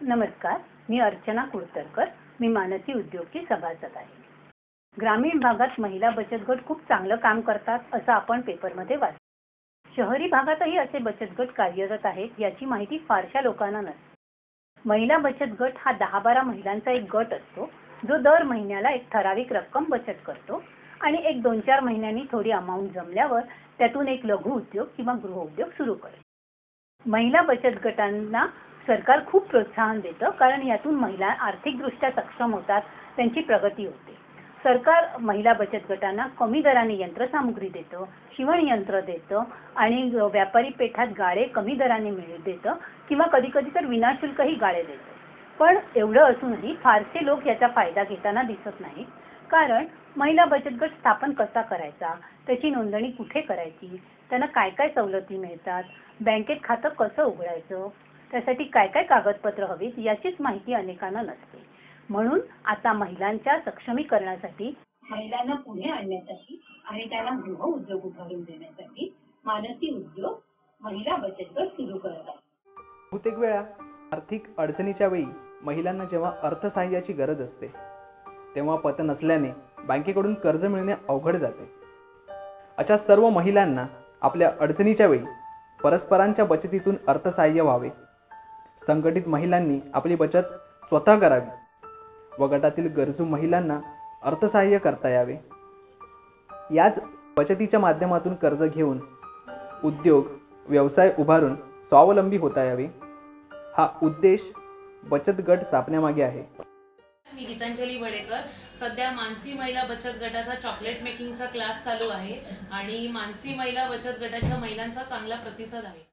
नमस्कार मी अर्चना कुडतरकर मी मानसी उद्योगची सभासद आहे. ग्रामीण भागात महिला बचत गट खूप चांगलं काम करतात असं आपण पेपरमध्ये वाचतो शहरी भागातही असे बचत गट कार्यरत आहेत याची माहिती फारशा लोकांना नसते. महिला बचत गट हा दहा बारा महिलांचा एक गट असतो जो दर महिन्याला एक ठराविक रक्कम बचत करतो आणि एक दोन चार महिन्यांनी थोडी अमाऊंट जमल्यावर त्यातून एक लघु उद्योग किंवा गृहउद्योग सुरू करतो. महिला बचत गटांना सरकार खूप प्रोत्साहन देतं कारण यातून महिला आर्थिकदृष्ट्या सक्षम होतात त्यांची प्रगती होते. सरकार महिला बचत गटांना कमी दराने यंत्रसामुग्री देतं शिवण यंत्र देतं आणि व्यापारी पेठात गाळे कमी दराने मिळ देतं किंवा कधी कधी तर विनाशुल्कही गाळे देतं. पण एवढं असूनही फारसे लोक याचा फायदा घेताना दिसत नाहीत कारण महिला बचत गट स्थापन कसा करायचा त्याची नोंदणी कुठे करायची त्यांना काय काय सवलती मिळतात बँकेत खातं कसं उघडायचं त्यासाठी काय काय कागदपत्र हवीत याचीच माहिती अनेकांना नसते. म्हणून आता महिलांच्या सक्षमीकरणासाठी महिलांना पुढे आणण्यासाठी आणि त्यांना गृह उद्योग उभारून देण्यासाठी मानसी उद्योग महिला बचत गट सुरू करत आहे बहुतेक वेळा आर्थिक अडचणीच्या वेळी महिलांना जेव्हा अर्थसहाय्याची गरज असते तेव्हा पत नसल्याने बँकेकडून कर्ज मिळणे अवघड जाते. अशा सर्व महिलांना आपल्या अडचणीच्या वेळी परस्परांच्या बचतीतून अर्थसहाय्य व्हावे. संघटित महिलांनी आपली बचत स्वतः करावी व गटातील गरजू महिलांना अर्थसहाय्य करता यावे. याच बचतीच्या माध्यमातून कर्ज घेऊन उद्योग व्यवसाय उभारून स्वावलंबी होता यावे. हा उद्देश बचत गट स्थापण्यामागे आहे. मी गीतांजली वडेकर. सध्या मानसी महिला बचत गटाचा चॉकलेट मेकिंगचा क्लास चालू आहे आणि मानसी महिला बचत गटाच्या महिलांचा चांगला प्रतिसाद आहे.